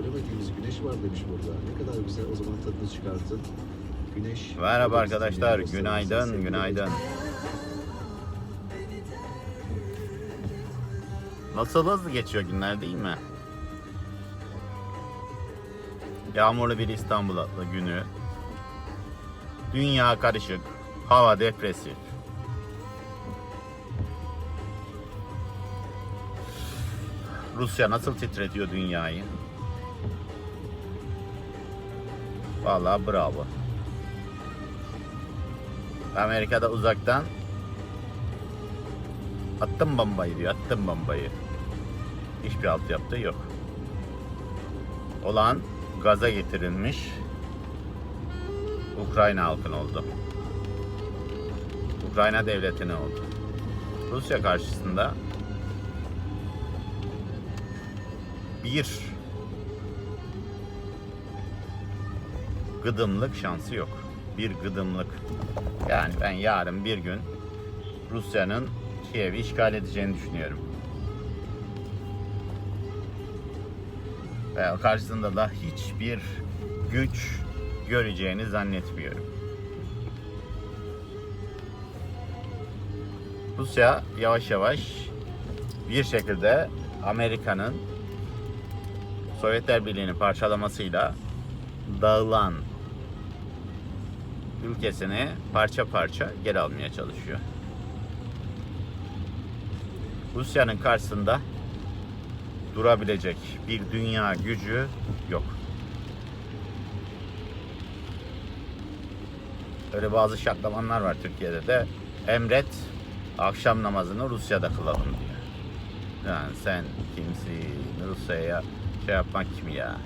göremediğimiz güneş var demiş burada. Ne kadar güzel o zaman tadını çıkartın. Güneş. Merhaba arkadaşlar, günaydın, günaydın. Nasıl hızlı geçiyor günler değil mi? Yağmurlu bir İstanbul adlı günü. Dünya karışık, hava depresif. Rusya nasıl titretiyor dünyayı? Vallahi bravo. Amerika'da uzaktan attım bombayı diyor, attım bombayı. Hiçbir alt yaptığı yok. Olan gaza getirilmiş Ukrayna halkın oldu. Ukrayna devletine oldu. Rusya karşısında bir gıdımlık şansı yok. Bir gıdımlık. Yani ben yarın bir gün Rusya'nın Kiev'i işgal edeceğini düşünüyorum. Ve karşısında da hiçbir güç göreceğini zannetmiyorum. Rusya yavaş yavaş bir şekilde Amerika'nın Sovyetler Birliği'ni parçalamasıyla dağılan ülkesini parça parça geri almaya çalışıyor. Rusya'nın karşısında durabilecek bir dünya gücü yok. Öyle bazı şaklamanlar var Türkiye'de de. Emret akşam namazını Rusya'da kılalım diyor. Yani sen kimsin Rusya'ya şey yapmak kim ya?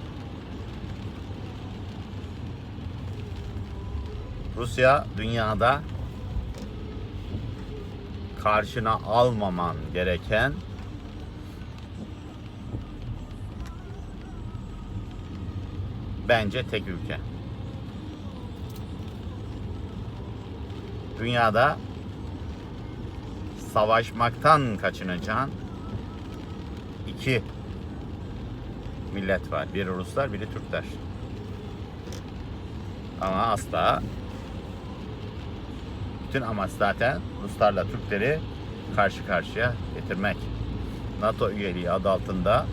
Rusya dünyada karşına almaman gereken bence tek ülke. Dünyada savaşmaktan kaçınacağın iki millet var. Biri Ruslar, biri Türkler. Ama asla bütün amaç zaten Ruslarla Türkleri karşı karşıya getirmek. NATO üyeliği adı altında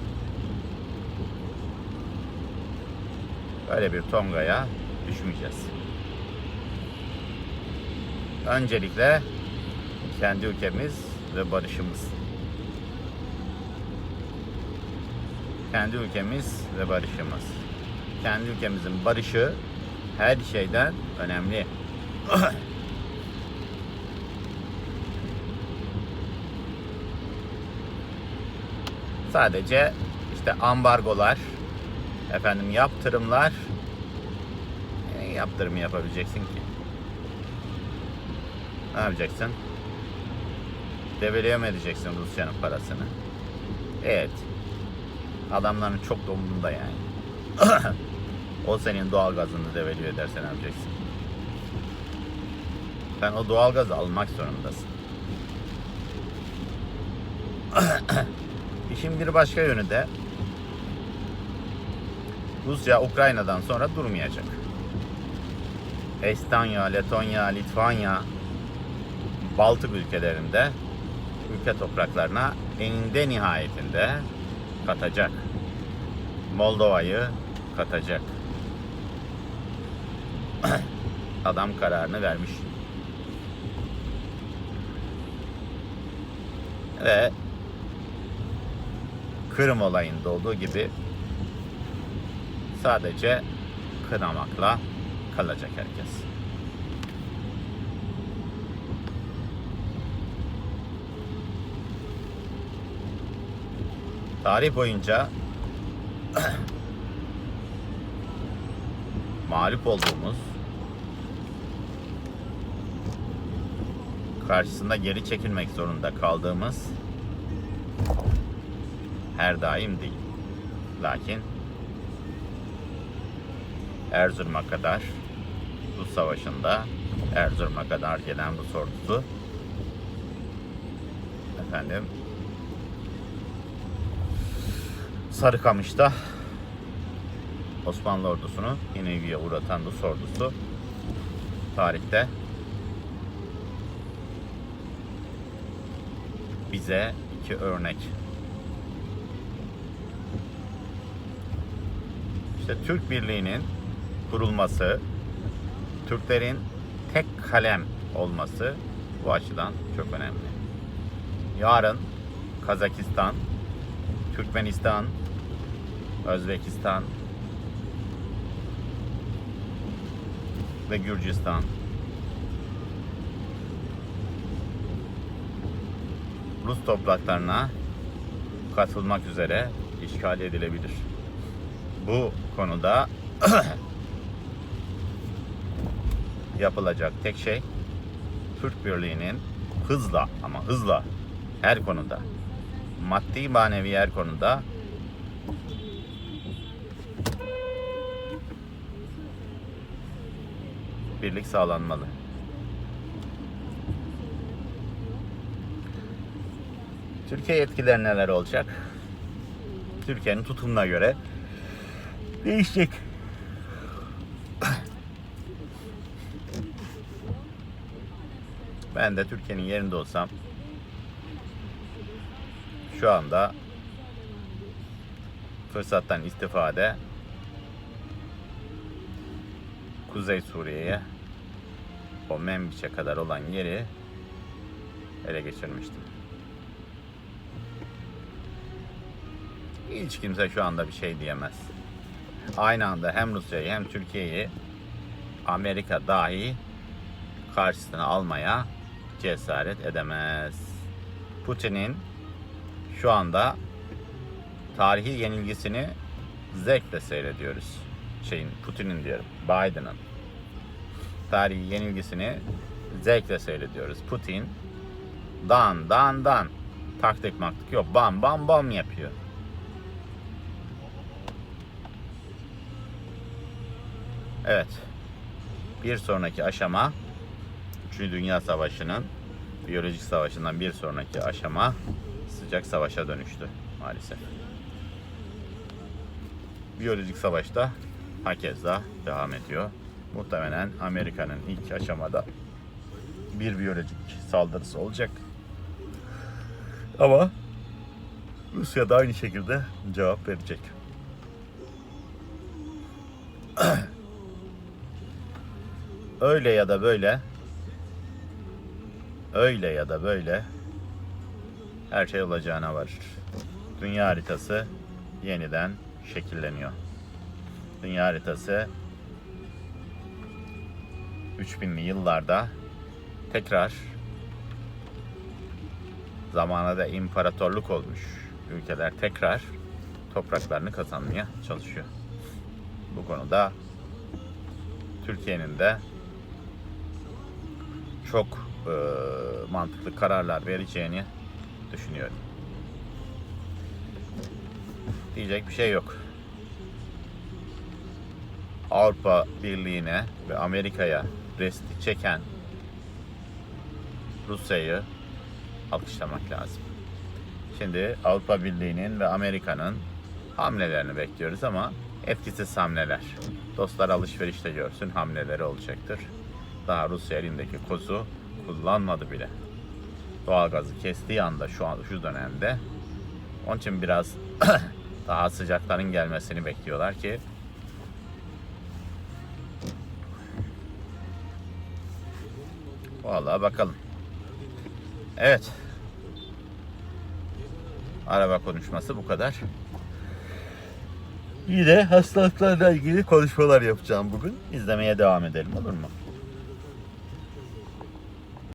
böyle bir tongaya düşmeyeceğiz. Öncelikle kendi ülkemiz ve barışımız. Kendi ülkemiz ve barışımız. Kendi ülkemizin barışı her şeyden önemli. Sadece işte ambargolar, efendim yaptırımlar ne yaptırımı yapabileceksin ki? Ne yapacaksın? Devalüe mi edeceksin Rusya'nın parasını? Evet. Adamların çok da umurunda yani. o senin doğal gazını devalüe ederse ne yapacaksın? Sen o doğal gazı almak zorundasın. İşin bir başka yönü de Rusya Ukrayna'dan sonra durmayacak. Estonya, Letonya, Litvanya, Baltık ülkelerinde ülke topraklarına eninde nihayetinde katacak. Moldova'yı katacak. Adam kararını vermiş. Ve Kırım olayında olduğu gibi sadece kınamakla kalacak herkes. Tarih boyunca mağlup olduğumuz karşısında geri çekilmek zorunda kaldığımız her daim değil. Lakin Erzurum'a kadar Rus Savaşı'nda Erzurum'a kadar gelen bu sortusu efendim Sarıkamış'ta Osmanlı ordusunu yenilgiye uğratan Rus ordusu tarihte bize iki örnek. İşte Türk Birliği'nin kurulması, Türklerin tek kalem olması bu açıdan çok önemli. Yarın Kazakistan, Türkmenistan, Özbekistan ve Gürcistan Rus topraklarına katılmak üzere işgal edilebilir. Bu konuda yapılacak tek şey Türk Birliği'nin hızla ama hızla her konuda maddi manevi her konuda birlik sağlanmalı. Türkiye etkileri neler olacak? Türkiye'nin tutumuna göre değişecek. Ben de Türkiye'nin yerinde olsam şu anda fırsattan istifade Kuzey Suriye'ye o Membiç'e kadar olan yeri ele geçirmiştim. Hiç kimse şu anda bir şey diyemez. Aynı anda hem Rusya'yı hem Türkiye'yi Amerika dahi karşısına almaya cesaret edemez. Putin'in şu anda tarihi yenilgisini zevkle seyrediyoruz. Şeyin Putin'in diyorum, Biden'ın tarihi yenilgisini zevkle seyrediyoruz. Putin dan dan dan taktik maktik yok. Bam bam bam yapıyor. Evet. Bir sonraki aşama 3. Dünya Savaşı'nın biyolojik savaşından bir sonraki aşama sıcak savaşa dönüştü maalesef. Biyolojik savaşta hakeza devam ediyor. Muhtemelen Amerika'nın ilk aşamada bir biyolojik saldırısı olacak. Ama Rusya da aynı şekilde cevap verecek. Öyle ya da böyle öyle ya da böyle her şey olacağına varır. Dünya haritası yeniden şekilleniyor. Dünya haritası 3000'li yıllarda tekrar zamanında imparatorluk olmuş ülkeler tekrar topraklarını kazanmaya çalışıyor. Bu konuda Türkiye'nin de çok e, mantıklı kararlar vereceğini düşünüyorum. Diyecek bir şey yok. Avrupa Birliği'ne ve Amerika'ya resti çeken Rusya'yı alkışlamak lazım. Şimdi Avrupa Birliği'nin ve Amerika'nın hamlelerini bekliyoruz ama etkisiz hamleler. Dostlar alışverişte görsün hamleleri olacaktır. Daha Rusya elindeki kozu kullanmadı bile. Doğalgazı kestiği anda şu an şu dönemde. Onun için biraz daha sıcakların gelmesini bekliyorlar ki Vallahi bakalım. Evet. Araba konuşması bu kadar. Yine hastalıklarla ilgili konuşmalar yapacağım bugün. İzlemeye devam edelim olur mu?